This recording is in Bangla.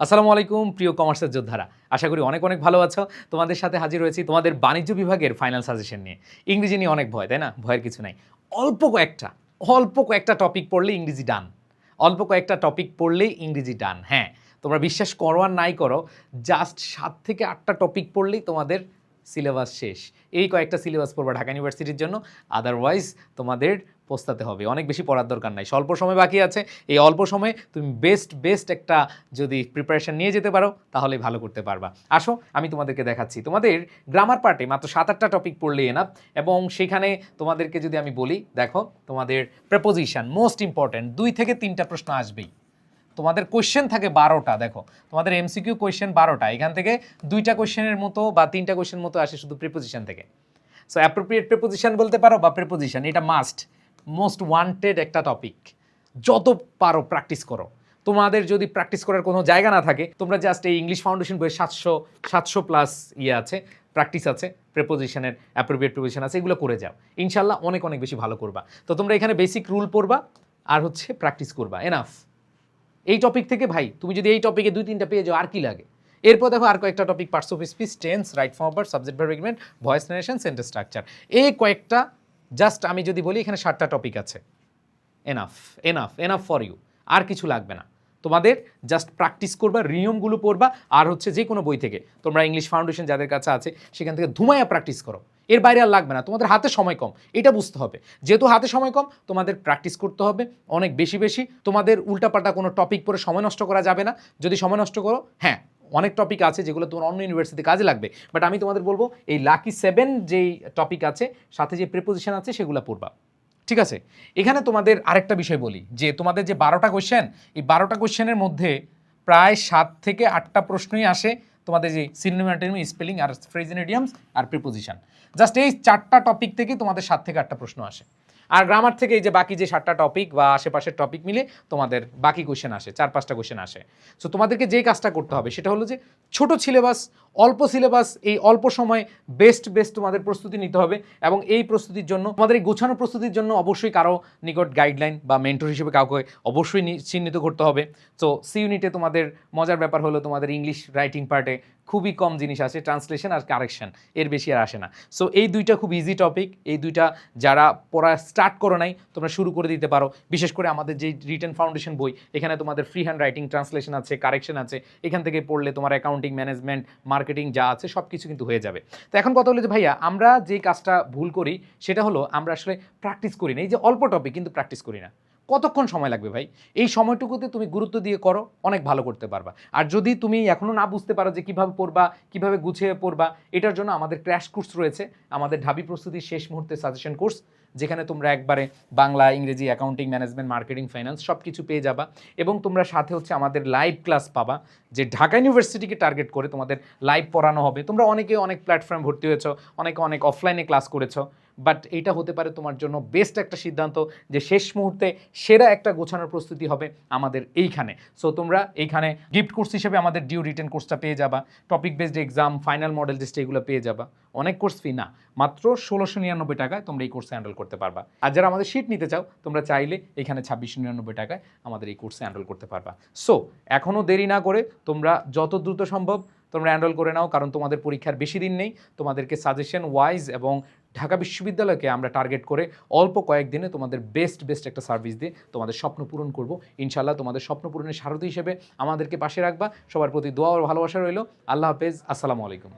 আসসালামু আলাইকুম, প্রিয় কমার্সের যোদ্ধারা। আশা করি অনেক অনেক ভালো আছো। তোমাদের সাথে হাজির হয়েছি তোমাদের বাণিজ্য বিভাগের ফাইনাল সাজেশন নিয়ে। ইংরেজি নিয়ে অনেক ভয়, তাই না? ভয়ের কিছু নাই। অল্প কয়েকটা অল্প কয়েকটা টপিক পড়লে ইংরেজি ডান অল্প কয়েকটা টপিক পড়লেই ইংরেজি ডান হ্যাঁ। তোমরা বিশ্বাস করো আর নাই করো জাস্ট সাত থেকে আটটা টপিক পড়লেই তোমাদের সিলেবাস শেষ। এই কয়েকটা সিলেবাস পড়বা ঢাকা ইউনিভার্সিটির জন্য আদারওয়াইজ তোমাদের পোস্তাতে হবে। অনেক বেশি পড়ার দরকার নাই। স্বল্প সময় বাকি আছে। এই অল্প সময়ে তুমি বেস্ট বেস্ট একটা যদি প্রিপারেশন নিয়ে যেতে পারো তাহলে ভালো করতে পারবা। আসো, আমি তোমাদেরকে দেখাচ্ছি। তোমাদের গ্রামার পার্টে মাত্র সাত আটটা টপিক পড়লে এনাফ এবং সেখানে তোমাদেরকে যদি আমি বলি, দেখো, তোমাদের প্রেপোজিশন মোস্ট ইম্পর্ট্যান্ট দুই থেকে তিনটা প্রশ্ন আসবেই। তোমাদের কোয়েশ্চেন থাকে বারোটা, দেখো। তোমাদের এমসিকিউ কোয়েশ্চেন বারোটা। এখান থেকে দুইটা কোয়েশ্চেনের মতো বা তিনটা কোয়েশ্চেন মতো আসে শুধু প্রিপোজিশন থেকে। সো অ্যাপ্রোপ্রিয়েট প্রিপোজিশন বলতে পারো বা প্রিপোজিশন এটা মাস্ট মোস্ট ওয়ান্টেড একটা টপিক যত পারো প্র্যাকটিস করো। তোমাদের যদি প্র্যাকটিস করার কোনো জায়গা না থাকে, তোমরা জাস্ট এই ইংলিশ ফাউন্ডেশন বইয়ে সাতশো সাতশো প্লাস ইয়ে আছে প্র্যাকটিস আছে প্রেপোজিশনের অ্যাপ্রোপ্রিয়েট প্রিপোজিশন আছে, এগুলো করে যাও। ইনশাল্লাহ অনেক অনেক বেশি ভালো করবা। তো তোমরা এখানে বেসিক রুল পড়বা, আর হচ্ছে প্র্যাকটিস করবা। এনাফ এই টপিক থেকে ভাই, তুমি যদি এই টপিকে দুই, তিনটা পেয়ে যাও, আর কি লাগে? এরপর দেখো আর কয়েকটা topic parts of speech tense right form of subject verb agreement voice narration sentence structure এই কয়েকটা জাস্ট আমি যদি বলি, এখানে সাতটা টপিক আছে। Enough enough enough for you আর কিছু লাগবে না। তোমাদের জাস্ট প্র্যাকটিস করবা, নিয়মগুলো পড়বা, আর হচ্ছে যে কোনো বই থেকে। তোমরা ইংলিশ ফাউন্ডেশন যাদের কাছে আছে, সেখান থেকে ধুমায়া প্র্যাকটিস করো। এর বাইরে আর লাগবে না, তোমাদের হাতে সময় কম, এটা বুঝতে হবে। যেহেতু হাতে সময় কম, তোমাদের প্র্যাকটিস করতে হবে, অনেক বেশি বেশি। তোমাদের উল্টাপাল্টা কোনো টপিক পরে সময় নষ্ট করা যাবে না। যদি সময় নষ্ট করো হ্যাঁ অনেক টপিক আছে যেগুলো তোমার অন্য ইউনিভার্সিটিতে কাজে লাগবে। বাট আমি তোমাদের বলব, এই লাকি সেভেন যেই টপিক আছে, সাথে যে প্রিপোজিশন আছে, সেগুলো পড়বা। ঠিক আছে? এখানে তোমাদের আরেকটা বিষয় বলি, যে তোমাদের যে বারোটা কোয়েশ্চেন এই বারোটা কোয়েশ্চেনের মধ্যে প্রায় সাত থেকে আটটা প্রশ্নই আসে তোমাদের যে সিনোনিম স্পেলিং আর ফ্রেজিনেডিয়ামস আর প্রিপোজিশন জাস্ট এই চারটা টপিক থেকে তোমাদের সাত থেকে আটটা প্রশ্ন আসে। আর গ্রামার থেকে এই যে বাকি যে সাতটা টপিক বা আশেপাশের টপিক মিলে তোমাদের বাকি কোয়েশ্চেন আসে, চার পাঁচটা কোয়েশ্চেন আসে। সো তোমাদেরকে যে কাজটা করতে হবে সেটা হলো যে ছোট সিলেবাস অল্প সিলেবাস এই অল্প সময়ে বেস্ট বেস্ট তোমাদের প্রস্তুতি নিতে হবে এবং এই প্রস্তুতির জন্য, তোমাদের এই গোছানো প্রস্তুতির জন্য অবশ্যই কারও নিকট গাইডলাইন বা মেন্টর হিসেবে কাউকে অবশ্যই চিহ্নিত করতে হবে। সো সি ইউনিটে তোমাদের মজার ব্যাপার হলো তোমাদের ইংলিশ রাইটিং পার্টে খুবই কম জিনিস আছে ট্রান্সলেশন আর কারেকশন এর বেশি আর আসে না। সো এই দুইটা খুব ইজি টপিক এই দুইটা যারা পড়া স্টার্ট করো নাই, তোমরা শুরু করে দিতে পারো। বিশেষ করে আমাদের যে রিটার্ন ফাউন্ডেশন বই, এখানে তোমাদের ফ্রি হ্যান্ড রাইটিং ট্রান্সলেশন আছে কারেকশন আছে, এখান থেকে পড়লে তোমার অ্যাকাউন্টিং ম্যানেজমেন্ট মার্কেটিং যা আছে সব কিছু কিন্তু হয়ে যাবে। তো এখন কথা হলো যে, ভাইয়া, আমরা যে কাজটা ভুল করি, সেটা হলো আমরা আসলে প্র্যাকটিস করি না। এই যে অল্প টপিক কিন্তু প্র্যাকটিস করি না। কতক্ষণ সময় লাগবে ভাই? এই সময়টুকুতে তুমি গুরুত্ব দিয়ে করো, অনেক ভালো করতে পারবা। আর যদি তুমি এখনও না বুঝতে পারো যে কীভাবে পড়বা, কীভাবে গুছিয়ে পড়বা, এটার জন্য আমাদের ক্র্যাশ কোর্স রয়েছে। আমাদের ঢাবি প্রস্তুতির শেষ মুহূর্তে সাজেশন কোর্স যেখানে তোমরা একবারে বাংলা, ইংরেজি অ্যাকাউন্টিং ম্যানেজমেন্ট মার্কেটিং ফাইন্যান্স সব কিছু পেয়ে যাবা। এবং তোমরা সাথে হচ্ছে আমাদের লাইভ ক্লাস পাবা, যে ঢাকা ইউনিভার্সিটিকে টার্গেট করে তোমাদের লাইভ পড়ানো হবে। তোমরা অনেকে অনেক প্ল্যাটফর্ম ভর্তি হয়েছো, অনেকে অনেক অফলাইনে ক্লাস করেছ। বাট এইটা হতে পারে তোমার জন্য বেস্ট একটা সিদ্ধান্ত যে শেষ মুহূর্তে সেরা একটা গোছানোর প্রস্তুতি হবে আমাদের এইখানে। সো তোমরা এইখানে গিফট কোর্স হিসেবে আমাদের ডিউ রিটেন কোর্সটা পেয়ে যাবা। Topic based exam final model test এগুলো পেয়ে যাবা। অনেক কোর্স ফি না, মাত্র ষোলোশো নিরানব্বই টাকায় তোমরা এই কোর্সে হ্যান্ডেল করতে পারবা। আর যারা আমাদের সিট নিতে চাও, তোমরা চাইলে এখানে ছাব্বিশশো নিরানব্বই টাকায় আমাদের এই কোর্সে হ্যান্ডেল করতে পারবা। সো এখনও দেরি না করে তোমরা যত দ্রুত সম্ভব তোমরা অ্যানরোল করে নাও, কারণ তোমাদের পরীক্ষার বেশি দিন নেই। তোমাদেরকে সাজেশন ওয়াইজ এবং ঢাকা বিশ্ববিদ্যালয়কে আমরা টার্গেট করে অল্প কয়েকদিনে তোমাদের বেস্ট বেস্ট একটা সার্ভিস দিয়ে তোমাদের স্বপ্ন পূরণ করব। ইনশাল্লাহ তোমাদের স্বপ্ন পূরণের সারথী হিসেবে আমাদেরকে পাশে রাখবা। সবার প্রতি দোয়া ও ভালোবাসা রইল। আল্লাহ হাফেজ। আসসালামু আলাইকুম।